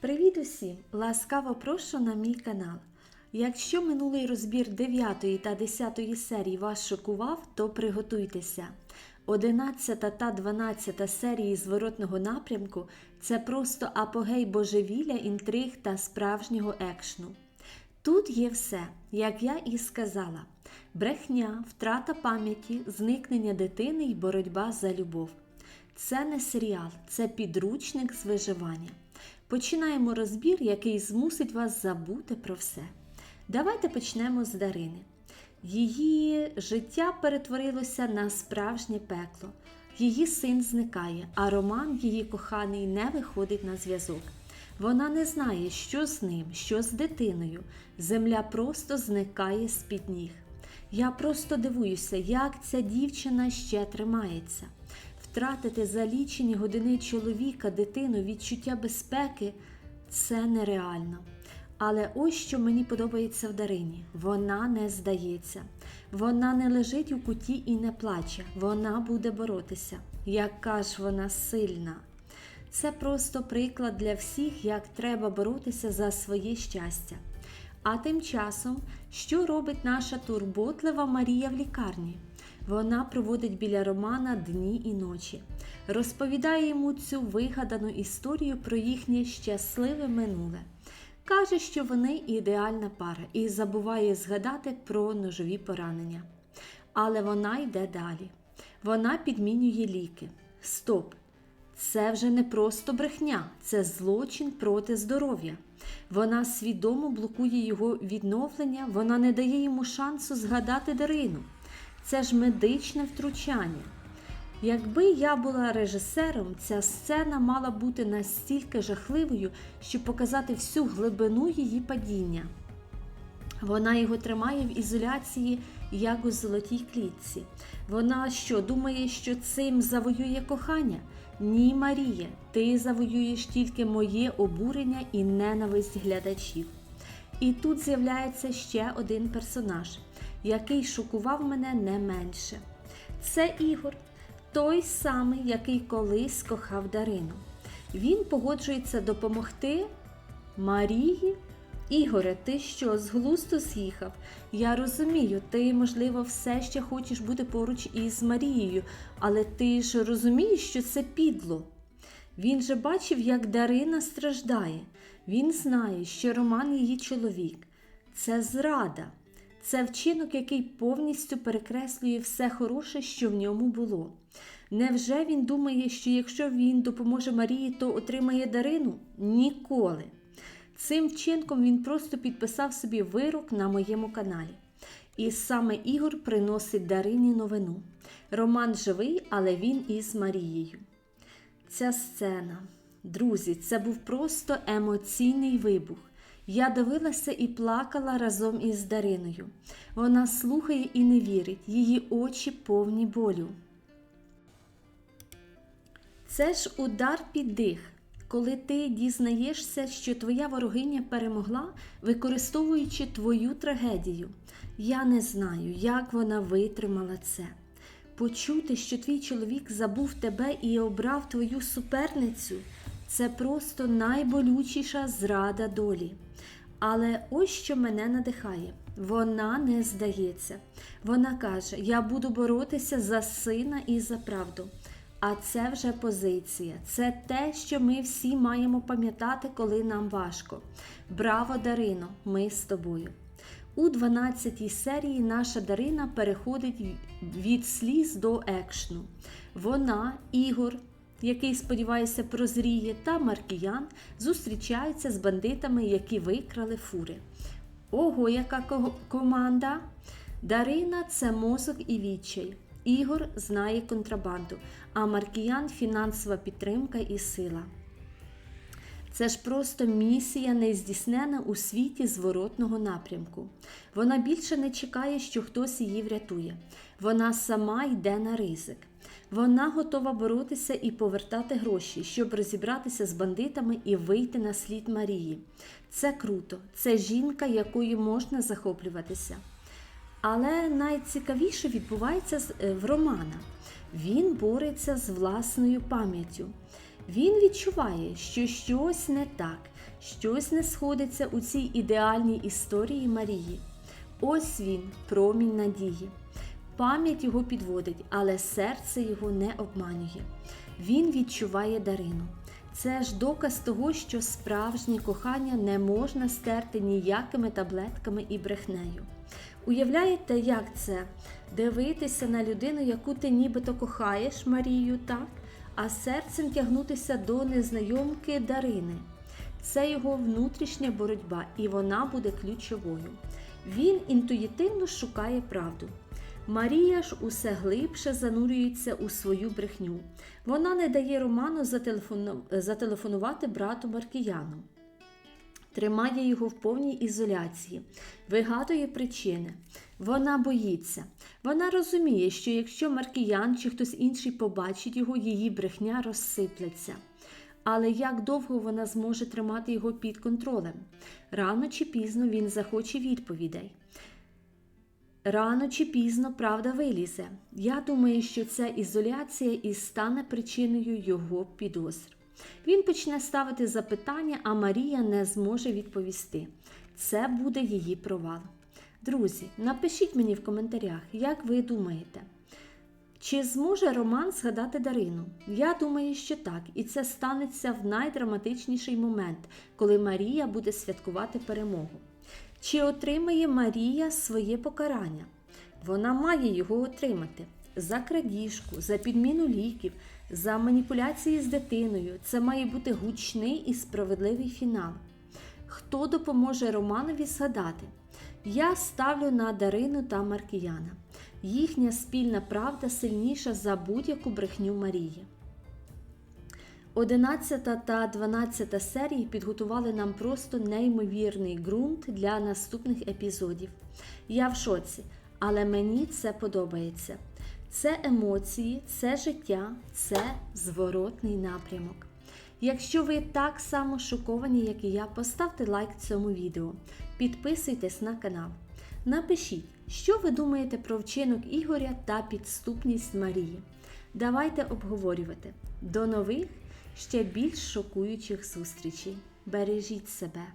Привіт усім! Ласкаво прошу на мій канал. Якщо минулий розбір 9 та 10 серії вас шокував, то приготуйтеся. 11 та 12 серії зворотного напрямку це просто апогей божевілля, інтриг та справжнього екшну. Тут є все, як я і сказала: брехня, втрата пам'яті, зникнення дитини і боротьба за любов. Це не серіал, це підручник з виживання. Починаємо розбір, який змусить вас забути про все. Давайте почнемо з Дарини. Її життя перетворилося на справжнє пекло. Її син зникає, а Роман, її коханий, не виходить на зв'язок. Вона не знає, що з ним, що з дитиною. Земля просто зникає з-під ніг. Я просто дивуюся, як ця дівчина ще тримається. Втратити за лічені години чоловіка, дитину, відчуття безпеки це нереально. Але ось що мені подобається в Дарині: вона не здається, вона не лежить у куті і не плаче, вона буде боротися. Яка ж вона сильна! Це просто приклад для всіх, як треба боротися за своє щастя. А тим часом, що робить наша турботлива Марія в лікарні? Вона проводить біля Романа дні і ночі, розповідає йому цю вигадану історію про їхнє щасливе минуле. Каже, що вони ідеальна пара і забуває згадати про ножові поранення. Але вона йде далі. Вона підмінює ліки. Стоп! Це вже не просто брехня, це злочин проти здоров'я. Вона свідомо блокує його відновлення, вона не дає йому шансу згадати Дарину. Це ж медичне втручання. Якби я була режисером, ця сцена мала бути настільки жахливою, щоб показати всю глибину її падіння. Вона його тримає в ізоляції, як у золотій клітці. Вона що, думає, що цим завоює кохання? Ні, Марія, ти завоюєш тільки моє обурення і ненависть глядачів. І тут з'являється ще один персонаж, який шокував мене не менше. Це Ігор, той самий, який колись кохав Дарину. Він погоджується допомогти Марії. Ігоре, ти що, з глузду з'їхав? Я розумію, ти, можливо, все ще хочеш бути поруч із Марією, але ти ж розумієш, що це підло. Він же бачив, як Дарина страждає. Він знає, що Роман її чоловік. Це зрада, це вчинок, який повністю перекреслює все хороше, що в ньому було. Невже він думає, що якщо він допоможе Марії, то отримає Дарину? Ніколи. Цим вчинком він просто підписав собі вирок на моєму каналі. І саме Ігор приносить Дарині новину. Роман живий, але він із Марією. Ця сцена, друзі, це був просто емоційний вибух. Я дивилася і плакала разом із Дариною. Вона слухає і не вірить, її очі повні болю. Це ж удар під дих, коли ти дізнаєшся, що твоя ворогиня перемогла, використовуючи твою трагедію. Я не знаю, як вона витримала це. Почути, що твій чоловік забув тебе і обрав твою суперницю, це просто найболючіша зрада долі. Але ось що мене надихає. Вона не здається. Вона каже: Я буду боротися за сина і за правду. А це вже позиція, це те, що ми всі маємо пам'ятати, коли нам важко. Браво, Дарино! Ми з тобою. У 12 серії наша Дарина переходить від сліз до екшну. Вона, Ігор, який, сподіваюся, прозріє, та Маркіян зустрічаються з бандитами, які викрали фури. Ого, яка ко- команда! Дарина це мозок і відчай. Ігор знає контрабанду, а Маркіян фінансова підтримка і сила. Це ж просто місія нездійснена у світі зворотного напрямку. Вона більше не чекає, що хтось її врятує. Вона сама йде на ризик. Вона готова боротися і повертати гроші, щоб розібратися з бандитами і вийти на слід Марії. Це круто, це жінка, якою можна захоплюватися. Але найцікавіше відбувається е, в Романа. Він бореться з власною пам'яттю. Він відчуває, що щось не так, щось не сходиться у цій ідеальній історії Марії. Ось він, промінь надії. Пам'ять його підводить, але серце його не обманює. Він відчуває Дарину. Це ж доказ того, що справжнє кохання не можна стерти ніякими таблетками і брехнею. Уявляєте, як це? Дивитися на людину, яку ти нібито кохаєш, Марію, так? а серцем тягнутися до незнайомки Дарини. Це його внутрішня боротьба, і вона буде ключовою. Він інтуїтивно шукає правду. Марія ж усе глибше занурюється у свою брехню. Вона не дає Роману зателефонувати брату Маркіяну. Тримає його в повній ізоляції, вигадує причини. Вона боїться. Вона розуміє, що якщо Маркіян чи хтось інший побачить його, її брехня розсиплеться. Але як довго вона зможе тримати його під контролем? Рано чи пізно він захоче відповідей. Рано чи пізно правда вилізе. Я думаю, що ця ізоляція і стане причиною його підозр. Він почне ставити запитання, а Марія не зможе відповісти. Це буде її провал. Друзі, напишіть мені в коментарях, як ви думаєте, чи зможе Роман згадати Дарину? Я думаю, що так, і це станеться в найдраматичніший момент, коли Марія буде святкувати перемогу. Чи отримає Марія своє покарання? Вона має його отримати за крадіжку, за підміну ліків, за маніпуляції з дитиною. Це має бути гучний і справедливий фінал. Хто допоможе Романові згадати? Я ставлю на Дарину та Маркіяна. Їхня спільна правда сильніша за будь-яку брехню Марії. 11 та 12 серії підготували нам просто неймовірний ґрунт для наступних епізодів. Я в шоці, але мені це подобається. Це емоції, це життя, це зворотний напрямок. Якщо ви так само шоковані, як і я, поставте лайк цьому відео, підписуйтесь на канал. Напишіть, що ви думаєте про вчинок Ігоря та підступність Марії. Давайте обговорювати. До нових, ще більш шокуючих зустрічей. Бережіть себе!